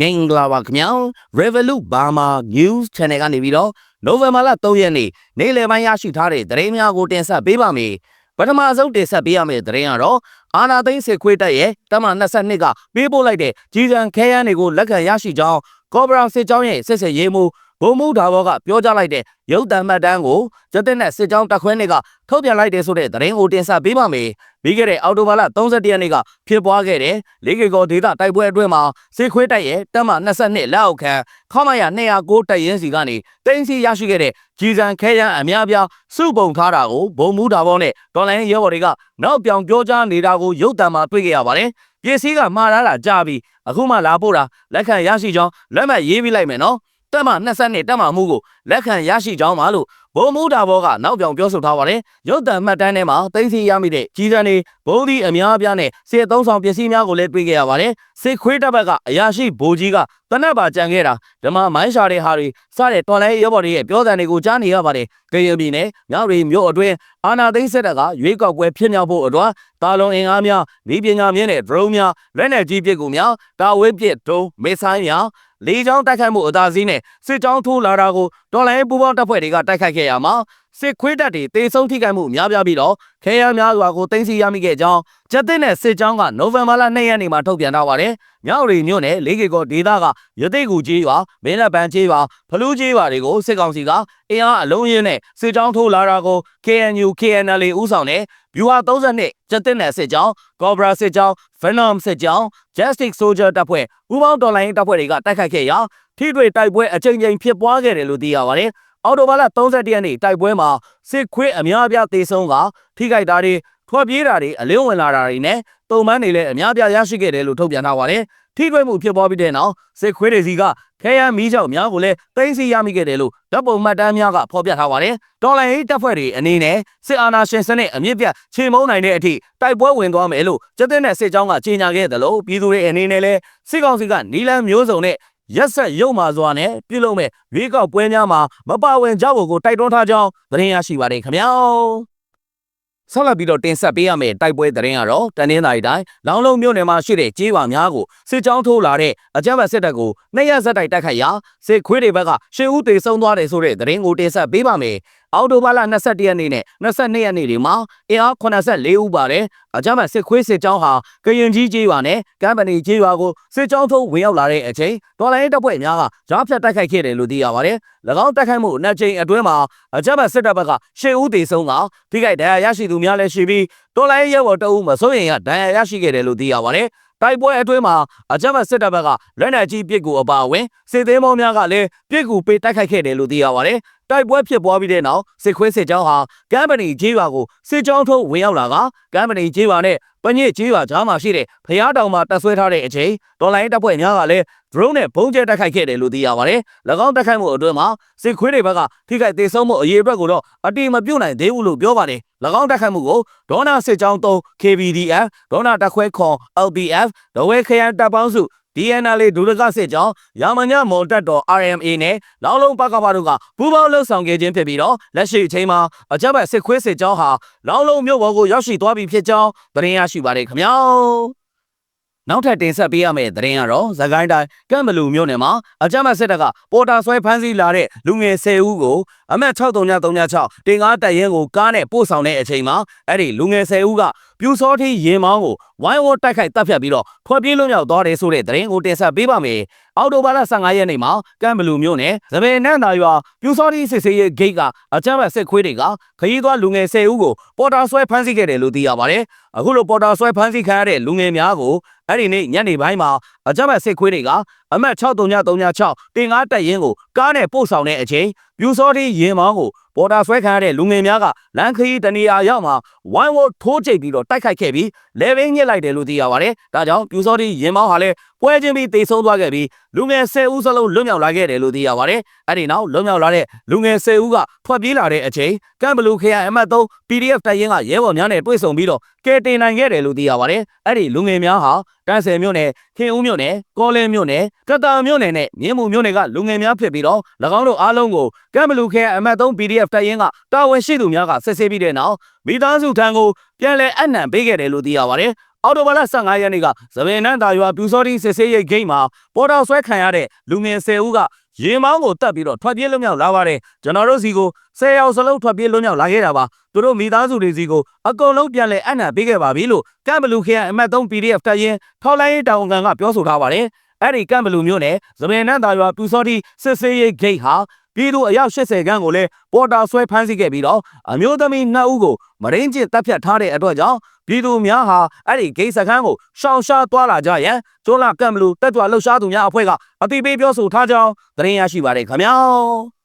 မင်္ဂလာပါခင်ဗျာ Revolut Burma News Channel ကနေပြီးတော့နိုဝင်ဘာလ3ရက်နေ့နေ့လယ်ပိုင်းရရှိထားတဲ့သတင်းများကိုတင်ဆက်ပေးပါမယ်ပထမဆုံးတင်ဆက်ပေးရမယ့်သတင်းကတော့အာနာသိန်းစစ်ခွေးတပ်ရဲ့တမန်22ကပေးပို့လိုက်တဲ့ကြီးစံခဲယမ်းတွေကိုလက်ခံရရှိကြောင်းကော့ဘရာစစ်ကြောင်းရဲ့စစ်စစ်ရေးမှု ဘုံမှုဒါဘောကပြောကြားလိုက်တဲ့ရုပ်တံမှတ်တမ်းကိုကျတဲ့နဲ့စစ်ကြောင်းတက်ခွဲနေကထုတ်ပြန်လိုက်တဲ့ဆိုတဲ့သတင်းကိုတင်ဆက်ပေးပါမယ်ပြီးခဲ့တဲ့အောက်တိုဘာလ31ရက်နေ့ကဖြစ်ပွားခဲ့တဲ့လေးကေကောဒေသတိုက်ပွဲအတွင်းမှာစစ်ခွေးတိုက်ရဲ့တပ်မ22လက်အောက်ခံခမရ209တိုက်ရင်စီကနေတင်းစီရရှိခဲ့တဲ့ကြီးစံခဲယမ်းအများပြားစုပုံထားတာကိုဘုံမူတာဘောနဲ့ဒေါ်လိုင်းရဲဘော်တွေကနောက်ပြောင်ပြောကြားနေတာကိုရုပ်တံမှာတွေ့ခဲ့ရပါတယ်ပစ္စည်းကမှားလာတာကြပြီအခုမှလာပို့တာလက်ခံရရှိကြောင်းလက်မှတ်ရေးပြီးလိုက်မယ်နော် တက်မ22တက်မမှုကိုလက်ခံရရှိကြောင်းပါလို့ဘုံမူတာဘောကနောက်ပြောင်ပြောဆိုထားပါတယ်ရုပ်တံမှတ်တမ်းထဲမှာသိသိရမိတဲ့ကြီးစံတွေဘုံဒီအများအပြားနဲ့စစ်သုံးဆောင်ပစ္စည်းများကိုလည်းတွေ့ခဲ့ရပါတယ်စစ်ခွေးတပ်ဘက်ကအရာရှိဘိုးကြီးကတနက်ပါကြံခဲ့တာဓမ္မမိုင်းရှာတဲ့ဟာတွေစတဲ့တော်လိုင်းရောဘော်တွေရဲ့ပြောတဲ့တွေကိုကြားနေရပါတယ်ကရင်ပြည်နယ်မြရီမြို့အတွင်းအာနာသိန်းစစ်တပ်ကရွေးကောက်ပွဲဖြစ်မြောက်ဖို့အတွက်တာလွန်အင်အားများဤပညာမြင့်တဲ့ drone များလက်နက်ကြီးပစ်ကူများတာဝဲပစ်ဒုံးမေဆိုင်များ လေးချောင်းတိုက်ခိုက်မှုအသာစီးနဲ့စစ်ကြောင်းထိုးလာတာကိုတော်လိုင်းပူပေါင်းတပ်ဖွဲ့တွေကတိုက်ခိုက်ခဲ့ရမှာ စစ်ခွေးတပ်တွေတေဆုံးထိခိုက်မှုများပြားပြီးတော့ခဲယမ်းများစွာကိုတင်စီရမိခဲ့ကြောင်းကျက်တဲ့နဲ့စစ်ကြောင်းကနိုဝင်ဘာလ2ရက်နေ့မှာထုတ်ပြန်ထားပါတယ်။မြောက်ရီမြို့နယ်လေးကေကောဒေသကရသိကူကြီးရွာမင်းလက်ပန်းကြီးရွာဖလူးကြီးရွာတွေကိုစစ်ကောင်စီကအင်အားအလုံးရင်းနဲ့စစ်ကြောင်းထိုးလာတာကို KNU KNL ဦးဆောင်တဲ့ဗျူဟာ32ကျက်တဲ့နဲ့စစ်ကြောင်း Cobra စစ်ကြောင်း Venom စစ်ကြောင်း Justice Soldier တပ်ဖွဲ့ဥပောင်းတော်လိုင်းတပ်ဖွဲ့တွေကတိုက်ခိုက်ခဲ့ရာထိတွေ့တိုက်ပွဲအကြိမ်ကြိမ်ဖြစ်ပွားခဲ့တယ်လို့သိရပါတယ်။ အော်တိုဘာလ31ရက်နေ့တိုက်ပွဲမှာစစ်ခွေးအများအပြားတေဆုံးကထိခိုက်တာတွေထွက်ပြေးတာတွေအလင်းဝင်လာတာတွေနဲ့တုံမန်းတွေလည်းအများပြားရရှိခဲ့တယ်လို့ထုတ်ပြန်ထားပါတယ်။ထိတွေ့မှုဖြစ်ပွားပြီးတဲ့နောက်စစ်ခွေးတွေစီကခဲယမ်းမီးကြောက်များကိုလည်းတင်းစီရမိခဲ့တယ်လို့ဓာတ်ပုံမှတ်တမ်းများကဖော်ပြထားပါတယ်။တော်လိုင်းရေးတပ်ဖွဲ့တွေအနေနဲ့စစ်အာဏာရှင်စနစ်အမြင့်ပြတ်ချေမှုန်းနိုင်တဲ့အထိတိုက်ပွဲဝင်သွားမယ်လို့ကျတဲ့နဲ့စစ်ကြောင်းကကြေညာခဲ့တယ်လို့ပြည်သူတွေအနေနဲ့လည်းစစ်ကောင်စီကနီလန်မျိုးစုံနဲ့ ရက်ဆက်ရုံမာစွာနဲ့ပြုလုပ်မဲ့ရွေးကောက်ပွဲများမှာမပါဝင်ကြဖို့ကိုတိုက်တွန်းထားကြောင်းသတင်းရရှိပါတယ်ခင်ဗျာဆက်လက်ပြီးတော့တင်ဆက်ပေးရမယ့်တိုက်ပွဲသတင်းကတော့တနင်္သာရီတိုင်းလောင်းလုံးမြို့နယ်မှာရှိတဲ့ကြေးရွာများကိုစစ်ကြောင်းထိုးလာတဲ့အကြမ်းဖက်စစ်တပ်ကိုနှစ်ရက်ဆက်တိုက်တိုက်ခိုက်ရာစစ်ခွေးတွေဘက်ကရှင်းဦးတေဆုံးသွားတယ်ဆိုတဲ့သတင်းကိုတင်ဆက်ပေးပါမယ်။အော်တိုဘာလ22ရက်နေ့နဲ့22ရက်နေ့တွေမှာအင်အား84ဦးပါတယ်။အကြမ်းဖက်စစ်ခွေးစစ်ကြောင်းဟာကရင်ကြီးကြေးရွာနဲ့ကမ်ပဏီကြေးရွာကိုစစ်ကြောင်းထိုးဝင်ရောက်လာတဲ့အချိန်တော်လိုင်းတပ်ဖွဲ့များကကြားဖြတ်တိုက်ခိုက်ခဲ့တယ်လို့သိရပါတယ်။၎င်းတိုက်ခိုက်မှုနှစ်ကြိမ်အတွင်းမှာအကြမ်းဖက်စစ်တပ်ဘက်ကရှင်းဦးတေဆုံးကထိခိုက်ဒဏ်ရာရရှိသူများလည်းရှိပြီးတော်လိုင်းရဲဘော်တအုပ်မစိုးရင်ကဒဏ်ရာရရှိခဲ့တယ်လို့သိရပါတယ်။ တိုက်ပွဲအတွင်းမှာအကြမ်းဖက်စစ်တပ်ဘက်ကလက်နက်ကြီးပစ်ကူအပါအဝင်စစ်သေးမောများကလည်းပစ်ကူပေးတိုက်ခိုက်ခဲ့တယ်လို့သိရပါတယ်။တိုက်ပွဲဖြစ်ပွားပြီးတဲ့နောက်စစ်ခွေးစစ်ကြောင်းဟာကမ်ပဏီဂျေးရွာကိုစစ်ကြောင်းထုတ်ဝင်ရောက်လာကကမ်ပဏီဂျေးရွာနဲ့ပညစ်ဂျေးရွာကြားမှာရှိတဲ့ဖျားတောင်မှာတပ်ဆွဲထားတဲ့အချိန်ဒေါ်လာရင်းတပ်ဖွဲ့များကလည်း drone နဲ့ဘုံကျဲတိုက်ခိုက်ခဲ့တယ်လို့သိရပါတယ်။၎င်းတိုက်ခိုက်မှုအတွင်းမှာစစ်ခွေးတွေဘက်ကထိခိုက်ဒေဆုံးမှုအရေးအတွက်ကိုတော့အတိမပြုတ်နိုင်သေးဘူးလို့ပြောပါတယ်။၎င်းတိုက်ခိုက်မှုကိုဒေါနာစစ်ကြောင်း3 KBDF ဒေါနာတက်ခွဲခွန် LBF ဒဝဲခရန်တပ်ပေါင်းစု DNL ဒုရကစစ်ကြောင်းရာမညမွန်တက်တော် RMA နဲ့လောင်းလုံးပကပတို့ကပူးပေါင်းလှုပ်ဆောင်ခဲ့ခြင်းဖြစ်ပြီးတော့လက်ရှိအချိန်မှာအကြမ်းဖက်စစ်ခွေးစစ်ကြောင်းဟာလောင်းလုံးမြို့ပေါ်ကိုရောက်ရှိသွားပြီဖြစ်ကြောင်းသတင်းရရှိပါတယ်ခင်ဗျာနောက်ထပ်တင်ဆက်ပေးရမယ့်သတင်းကတော့သခိုင်းတိုင်းကမ်ဘလူမြို့နယ်မှာအကြမ်းဖက်စစ်တပ်ကပေါ်တာဆွဲဖမ်းဆီးလာတဲ့လူငယ်10ဦးကိုအမတ်6336တင်ကားတပ်ရင်ကိုကားနဲ့ပို့ဆောင်တဲ့အချိန်မှာအဲ့ဒီလူငယ်10ဦးက ပြူစောတိရင်မောင်းကိုဝိုင်းဝန်းတိုက်ခိုက်တပ်ဖြတ်ပြီးတော့ထွက်ပြေးလွတ်မြောက်သွားတယ်ဆိုတဲ့သတင်းကိုတင်ဆက်ပေးပါမယ်။အော်တိုဘာလ15ရက်နေ့မှာကမ်ဘလူမြို့နယ်သပေနန်းသာရွာပြူစောတိစစ်စေးရဲ့ဂိတ်ကအကြမ်းဖက်စစ်ခွေးတွေကခရီးသွားလူငယ်10ဦးကိုပေါ်တာဆွဲဖမ်းဆီးခဲ့တယ်လို့သိရပါတယ်။အခုလိုပေါ်တာဆွဲဖမ်းဆီးခံရတဲ့လူငယ်များကိုအဲ့ဒီနေ့ညနေပိုင်းမှာအကြမ်းဖက်စစ်ခွေးတွေကအမတ်6336တင်ကားတက်ရင်ကိုကားနဲ့ပို့ဆောင်တဲ့အချိန်ပြူစောတိရင်မောင်းကို ပေါ်တာဆွဲခံရတဲ့လူငယ်များကလမ်းခရီးတနေရာရောက်မှာဝိုင်းဝန်းထိုးကျိတ်ပြီးတော့တိုက်ခိုက်ခဲ့ပြီးလေဘင်းညစ်လိုက်တယ်လို့သိရပါတယ်။ဒါကြောင့်ပြူစောတိရင်မောင်းဟာလည်း ပွဲချင်းပြီးတိတ်ဆုံးသွားခဲ့ပြီးလူငယ်10ဦးစလုံးလွတ်မြောက်လာခဲ့တယ်လို့သိရပါတယ်။အဲ့ဒီနောက်လွတ်မြောက်လာတဲ့လူငယ်10ဦးကထွက်ပြေးလာတဲ့အချိန်ကမ်ဘလူခေယအမတ်3 PDF တိုင်ရင်ကရဲဘော်များနဲ့တွေ့ဆုံပြီးတော့ကဲတင်နိုင်ခဲ့တယ်လို့သိရပါတယ်။အဲ့ဒီလူငယ်များဟာတန်းဆယ်မြို့နယ်ခင်ဦးမြို့နယ်ကောလင်းမြို့နယ်ကတာမြို့နယ်နဲ့မြင်းမူမြို့နယ်ကလူငယ်များဖြစ်ပြီးတော့၎င်းတို့အားလုံးကိုကမ်ဘလူခေအမတ်3 PDF တိုင်ရင်ကတာဝန်ရှိသူများကဆက်ဆေးပြီးတဲ့နောက်မိသားစုထံကိုပြန်လည်အနှံပေးခဲ့တယ်လို့သိရပါတယ် အော်တိုဘာလ15ရက်နေ့ကသပင်နန်းသာရွာပြူစောတိစစ်ဆေးရိတ်ဂိတ်မှာပေါ်တော်ဆွဲခံရတဲ့လူငယ်10ဦးကရေမောင်းကိုတက်ပြီးတော့ထွက်ပြေးလွတ်မြောက်လာပါတယ်ကျွန်တော်တို့စီကို10ယောက်စလုံးထွက်ပြေးလွတ်မြောက်လာခဲ့တာပါသူတို့မိသားစုတွေစီကိုအကုန်လုံးပြန်လဲအနံ့ပေးခဲ့ပါပြီလို့ကမ်ဘလူခရိုင်အမှတ်3 PDF တပ်ရင်းထောက်လိုင်းရေးတာဝန်ခံကပြောဆိုထားပါတယ်အဲ့ဒီကမ်ဘလူမျိုးနဲ့သပင်နန်းသာရွာပြူစောတိစစ်ဆေးရိတ်ဂိတ်ဟာ ပြည်သူအယောက်80ခန်းကိုလည်းပေါ်တာဆွဲဖမ်းဆီးခဲ့ပြီးတော့အမျိုးသမီး2ဦးကိုမရင်းကျစ်တပ်ဖြတ်ထားတဲ့အတွက်ကြောင့်ပြည်သူများဟာအဲ့ဒီဂိတ်စခန်းကိုရှောင်ရှားသွားလာကြရန်ကျွန်းလာကမ်ဘလူတက်ကြွလှုပ်ရှားသူများအဖွဲ့ကအတိပေးပြောဆိုထားကြောင်းသတင်းရရှိပါတယ်ခင်ဗျာ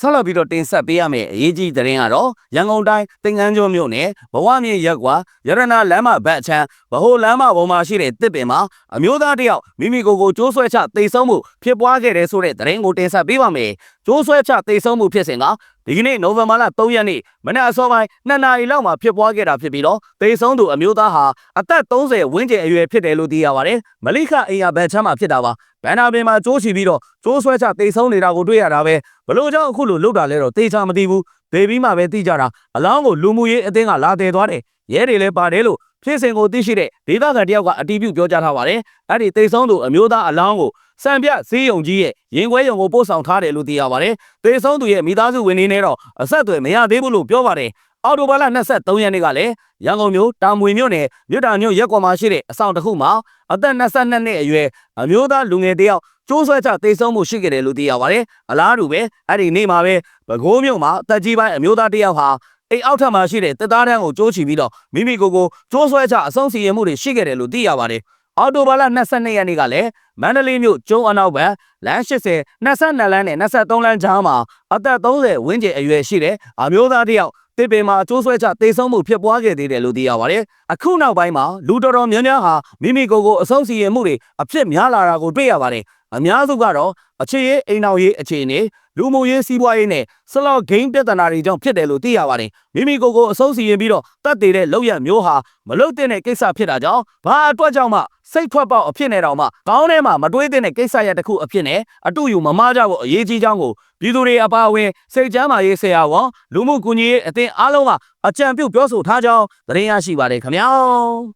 ဆက်လက်ပြီးတော့တင်ဆက်ပေးရမယ့်အရေးကြီးသတင်းကတော့ရန်ကုန်တိုင်းသင်္ကန်းကျွန်းမြို့နယ်ဘဝမြင့်ရက်ကွာရတနာလမ်းမဘက်အချမ်းဗဟိုလမ်းမပေါ်မှာရှိတဲ့တစ်ပင်မှာအမျိုးသားတစ်ယောက်မိမိကိုယ်ကိုကျိုးဆွဲချတိတ်ဆုံးမှုဖြစ်ပွားခဲ့တဲ့ဆိုတဲ့သတင်းကိုတင်ဆက်ပေးပါမယ်ကျိုးဆွဲချတိတ်ဆုံးမှုဖြစ်စဉ်က ဒီကနေ့နိုဝင်ဘာလ3ရက်နေ့မနက်အစောပိုင်း2နာရီလောက်မှာဖြစ်ပွားခဲ့တာဖြစ်ပြီးတော့တိတ်ဆုံးသူအမျိုးသားဟာအသက်30ဝန်းကျင်အရွယ်ဖြစ်တယ်လို့သိရပါတယ်မလိခအိမ်ယာဘက်ချမ်းမှာဖြစ်တာပါဘန်နာပင်မှာကျိုးချီပြီးတော့ကျိုးဆွဲချတိတ်ဆုံးနေတာကိုတွေ့ရတာပဲဘလို့ကြောင့်အခုလိုလုပ်တာလဲတော့တေချာမသိဘူးဒေပြီးမှပဲသိကြတာအလောင်းကိုလူမှုရေးအသင်းကလာတယ်သွားတယ်ရဲတွေလည်းပါတယ်လို့ဖြစ်စဉ်ကိုသိရှိတဲ့ဒေသခံတယောက်ကအတီးပြုပြောကြားထားပါတယ်အဲ့ဒီတိတ်ဆုံးသူအမျိုးသားအလောင်းကို စံပြဈေးရုံကြီးရဲ့ရင်ခွဲရုံကိုပို့ဆောင်ထားတယ်လို့သိရပါတယ်တေဆုံးသူရဲ့မိသားစုဝင်နေနဲ့တော့အဆက်အသွယ်မရသေးဘူးလို့ပြောပါတယ်အော်တိုဘာလ23ရက်နေ့ကလည်းရန်ကုန်မြို့တာမွေမြို့နယ်မြို့တာမြို့ရက်ကွန်မှာရှိတဲ့အဆောင်တစ်ခုမှာအသက်22နှစ်အရွယ်အမျိုးသားလူငယ်တစ်ယောက်ကျိုးဆွဲချတေဆုံးမှုရှိခဲ့တယ်လို့သိရပါတယ်အလားတူပဲအဲ့ဒီနေ့မှာပဲပဲခူးမြို့မှာတက်ကြီးပိုင်းအမျိုးသားတစ်ယောက်ဟာအိမ်အောက်ထပ်မှာရှိတဲ့တက်သားတန်းကိုကျိုးချီပြီးတော့မိမိကိုယ်ကိုကျိုးဆွဲချအဆုံးစီရင်မှုတွေရှိခဲ့တယ်လို့သိရပါတယ် အော်တိုဘာလ22ရက်နေ့ကလည်းမန္တလေးမြို့ကျုံအနောက်ဘက်လမ်း80 22လမ်းနဲ့23လမ်းကြားမှာအသက်30ဝန်းကျင်အရွယ်ရှိတဲ့အမျိုးသားတစ်ယောက်တစ်ပင်မှာကျိုးဆွဲချတေဆုံးမှုဖြစ်ပွားခဲ့သေးတယ်လို့သိရပါတယ်။အခုနောက်ပိုင်းမှာလူတော်တော်များများဟာမိမိကိုယ်ကိုအဆုံးစီရင်မှုတွေအဖြစ်များလာတာကိုတွေ့ရပါတယ်။ အများစုကတော့အခြေရေးအိမ်နောက်ရေးအခြေအနေလူမှုရေးစီးပွားရေးနဲ့ဆလော့ဂိမ်းပြဿနာတွေကြောင့်ဖြစ်တယ်လို့သိရပါတယ်။မိမိကိုယ်ကိုအဆုံးစီရင်ပြီးတော့တတ်တည်တဲ့လောက်ရမျိုးဟာမလုတ်တဲ့ကိစ္စဖြစ်တာကြောင့်ဘာအတွက်ကြောင့်မှစိတ်ထွက်ပေါက်အဖြစ်နဲ့တောင်မှကောင်းထဲမှာမတွေးတဲ့ကိစ္စရတစ်ခုအဖြစ်နဲ့အတူယူမမကြဖို့အရေးကြီးကြောင်းကိုပြည်သူတွေအပါအဝင်စိတ်ကြမ်းမာရေးဆရာဝန်လူမှုကူညီရေးအသင်းအားလုံးကအကြံပြုပြောဆိုထားကြောင်းသတင်းရရှိပါတယ်ခင်ဗျာ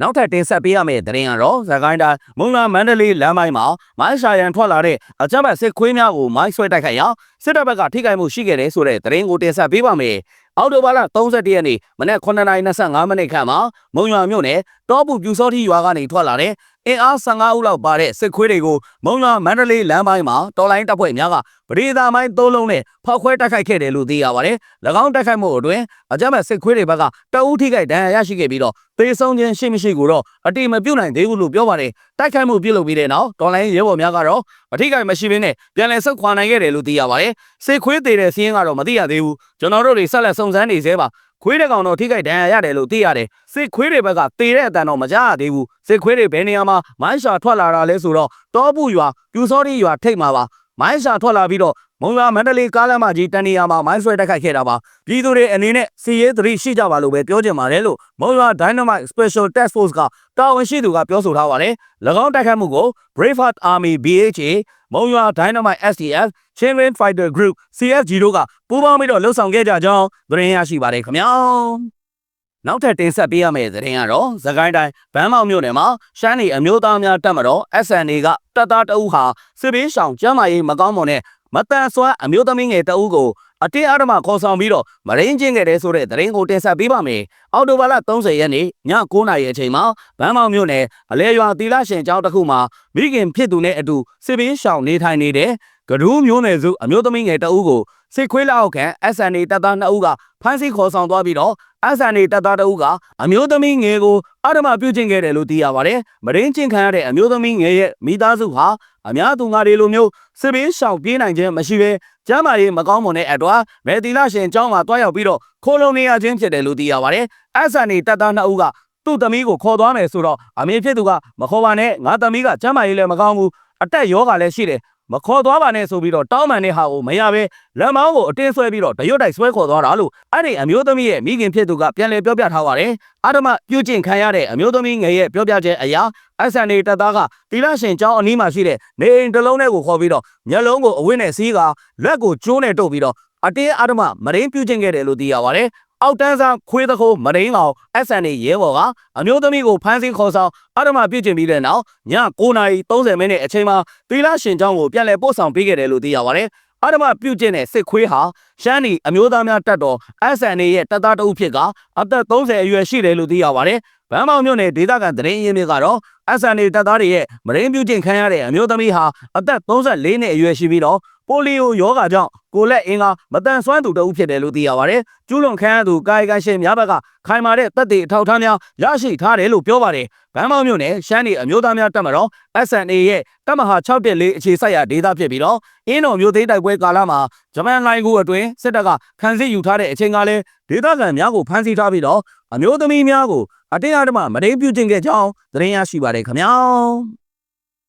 နောက်ထပ်တင်ဆက်ပေးရမယ့်သတင်းကတော့ဇကိုင်းတိုင်းမုံလာမန္တလေးလမ်းပိုင်းမှာမိုင်းရှာရန်ထွက်လာတဲ့အကြမ်းဖက်စစ်ခွေးများကိုမိုင်းဆွဲတိုက်ခိုက်ရာစစ်တပ်ဘက်ကထိခိုက်မှုရှိခဲ့တယ်ဆိုတဲ့သတင်းကိုတင်ဆက်ပေးပါမယ်။အောက်တိုဘာလ31ရက်နေ့မနက်9:25မိနစ်ခန့်မှာမုံရွာမြို့နယ်တောပူပြူစောတိရွာကနေထွက်လာတဲ့ အင်အား15ဦးလောက်ပါတဲ့စစ်ခွေးတွေကိုမုံရွာမန္တလေးလမ်းပိုင်းမှာတော်လိုင်းတပ်ဖွဲ့များကပရိသာမိုင်း၃လုံးနဲ့ဖောက်ခွဲတိုက်ခိုက်ခဲ့တယ်လို့သိရပါတယ်။၎င်းတိုက်ခိုက်မှုအတွင်းအကြမ်းဖက်စစ်ခွေးတွေဘက်ကတအူးထိခိုက်ဒဏ်ရာရရှိခဲ့ပြီးတော့သေဆုံးခြင်းရှိမရှိကိုတော့အတိမပြုတ်နိုင်သေးဘူးလို့ပြောပါတယ်။တိုက်ခိုက်မှုပြုလုပ်ပြီးတဲ့နောက်တော်လိုင်းရဲဘော်များကတော့အထိခိုက်မရှိဘဲနဲ့ပြန်လည်ဆုတ်ခွာနိုင်ခဲ့တယ်လို့သိရပါတယ်။စစ်ခွေးသေးတဲ့စီးရင်ကတော့မသိရသေးဘူး။ကျွန်တော်တို့တွေဆက်လက်စုံစမ်းနေသေးပါ။ ခွေးတဲ့ကောင်တော့ထိခိုက်ဒဏ်ရာရတယ်လို့သိရတယ်စစ်ခွေးတွေဘက်ကတေတဲ့အတန်တော့မကြားရသေးဘူးစစ်ခွေးတွေဘယ်နေရာမှာမိုင်းရှာထွက်လာတာလဲဆိုတော့တောပူရွာပြူစောတိရွာထိတ်မှာပါ မိုင်းရှာထွက်လာပြီးတော့မုံရွာမန္တလေးကားလမ်းမကြီးတန်နေရာမှာမိုင်းဆွဲတိုက်ခိုက်ခဲ့တာပါပြည်သူတွေအနေနဲ့စီရေးသတိရှိကြပါလို့ပဲပြောချင်ပါတယ်လို့မုံရွာ Dynamite Special Task Force ကတာဝန်ရှိသူကပြောဆိုထားပါတယ်၎င်းတိုက်ခိုက်မှုကို Braveheart Army BHA မုံရွာ Dynamite SDF Chainring Fighter Group CFG တို့ကပူးပေါင်းပြီးတော့လှုပ်ဆောင်ခဲ့ကြကြောင်းသတင်းရရှိပါတယ်ခင်ဗျာ နောက်ထပ်တင်ဆက်ပေးရမယ့်သတင်းကတော့သခိုင်းတိုင်းဗန်းမောက်မြို့နယ်မှာရှမ်းနေအမျိုးသားများတပ်မတော် SNA ကတပ်သားတအုပ်ဟာစစ်ဘေးရှောင်ကျမ်းမာရေးမကောင်းမွန်တဲ့မတန်ဆွမ်းအမျိုးသမီးငယ်တအုပ်ကိုအတင်းအဓမ္မခေါ်ဆောင်ပြီးတော့မရင်းချင်းခဲ့တဲ့ဆိုတဲ့သတင်းကိုတင်ဆက်ပေးပါမယ်။အော်တိုဘာလ30ရက်နေ့ည9:00နာရီအချိန်မှာဗန်းမောက်မြို့နယ်အလဲရွာသီလရှင်ကျောင်းတစ်ခုမှာ မိခင်ဖြစ်သူနဲ့အတူစစ်ဘေးရှောင်နေထိုင်နေတဲ့ကဒူးမျိုးနယ်စုအမျိုးသမီးငယ်တအုပ်ကိုစစ်ခွေးလက်အောက်ခံ SNA တပ်သား2ဦးကဖမ်းဆီးခေါ်ဆောင်သွားပြီးတော့ SNA တပ်သား2ဦးကအမျိုးသမီးငယ်ကိုအဓမ္မပြုကျင့်ခဲ့တယ်လို့သိရပါတယ်။မရင်းချင်းခံရတဲ့အမျိုးသမီးငယ်ရဲ့မိသားစုဟာအများသူငါတွေလိုမျိုးစစ်ဘေးရှောင်ပြေးနိုင်ခြင်းမရှိဘဲကျမ်းမာရေးမကောင်းမွန်တဲ့အတွက်ဗေတီလာရှင်ကျောင်းမှာတွားရောက်ပြီးတော့ခိုးလုံနေရခြင်းဖြစ်တယ်လို့သိရပါတယ်။ SNA တပ်သား2ဦးက သူ့သမီးကိုခေါ်သွားမယ်ဆိုတော့အမေဖြစ်သူကမခေါ်ပါနဲ့ငါသမီးကကျမ်းမာရေးလည်းမကောင်းဘူးအတက်ယောဂါလည်းရှိတယ်မခေါ်သွားပါနဲ့ဆိုပြီးတော့တောင်းပန်တဲ့ဟာကိုမရပဲလက်မောင်းကိုအတင်းဆွဲပြီးတော့တရွတ်တိုက်ဆွဲခေါ်သွားတာလို့အဲ့ဒီအမျိုးသမီးရဲ့မိခင်ဖြစ်သူကပြန်လည်ပြောပြထားပါတယ်အာဓမပြုကျင့်ခံရတဲ့အမျိုးသမီးငယ်ရဲ့ပြောပြချက်အရာ SNA တပ်သားကတီလာရှင်ကျောင်းအနီးမှာရှိတဲ့နေအိမ်တစ်လုံးထဲကိုခေါ်ပြီးတော့မျက်လုံးကိုအဝတ်နဲ့စီးကလက်ကိုကျိုးနဲ့တုပ်ပြီးတော့အတင်းအာဓမမရင်းပြုကျင့်ခဲ့တယ်လို့သိရပါတယ် အောက်တန်းစားခွေးသခိုးမရင်းကောင် SNA ရဲဘော်ကအမျိုးသမီးကိုဖမ်းဆီးခေါ်ဆောင်အဓမ္မပြုကျင့်ပြီးတဲ့နောက်ည9:30မိနစ်အချိန်မှာသီလရှင်ကျောင်းကိုပြန်လည်ပို့ဆောင်ပေးခဲ့တယ်လို့သိရပါတယ်။အဓမ္မပြုကျင့်တဲ့စစ်ခွေးဟာရှမ်းနီအမျိုးသားများတပ်တော် SNA ရဲ့တပ်သားတအုပ်ဖြစ်ကအသက်30အရွယ်ရှိတယ်လို့သိရပါတယ်။ဗန်းမောင်မြို့နယ်ဒေသခံသတင်းရင်းမြစ်ကတော့ SNA တပ်သားတွေရဲ့မရင်းပြုကျင့်ခံရတဲ့အမျိုးသမီးဟာအသက်34နှစ်အရွယ်ရှိပြီးတော့ ပိုလီယိုယောဂါကြောင့်ကိုလက်အင်္ဂါမတန်ဆွမ်းသူတဦးဖြစ်တယ်လို့သိရပါတယ်။ကျူးလွန်ခံရသူကာယကံရှင်များဘက်ကခိုင်မာတဲ့တပ်တွေအထောက်အထားများရရှိထားတယ်လို့ပြောပါတယ်။ဗန်းမောင်မြို့နယ်ရှမ်းနီအမျိုးသားများတပ်မတော် SNA ရဲ့တပ်မဟာ6.4အခြေစိုက်ရာဒေသဖြစ်ပြီးတော့အင်းတော်မျိုးသေးတိုက်ပွဲကာလမှာဂျပန်လိုင်းကိုအတွင်းစစ်တပ်ကခံစစ်ယူထားတဲ့အချိန်ကလည်းဒေသခံများကိုဖမ်းဆီးထားပြီးတော့အမျိုးသမီးများကိုအတင်းအဓမ္မမရင်းပြုကျင့်ခဲ့ကြောင်းသတင်းရရှိပါတယ်ခင်ဗျာ။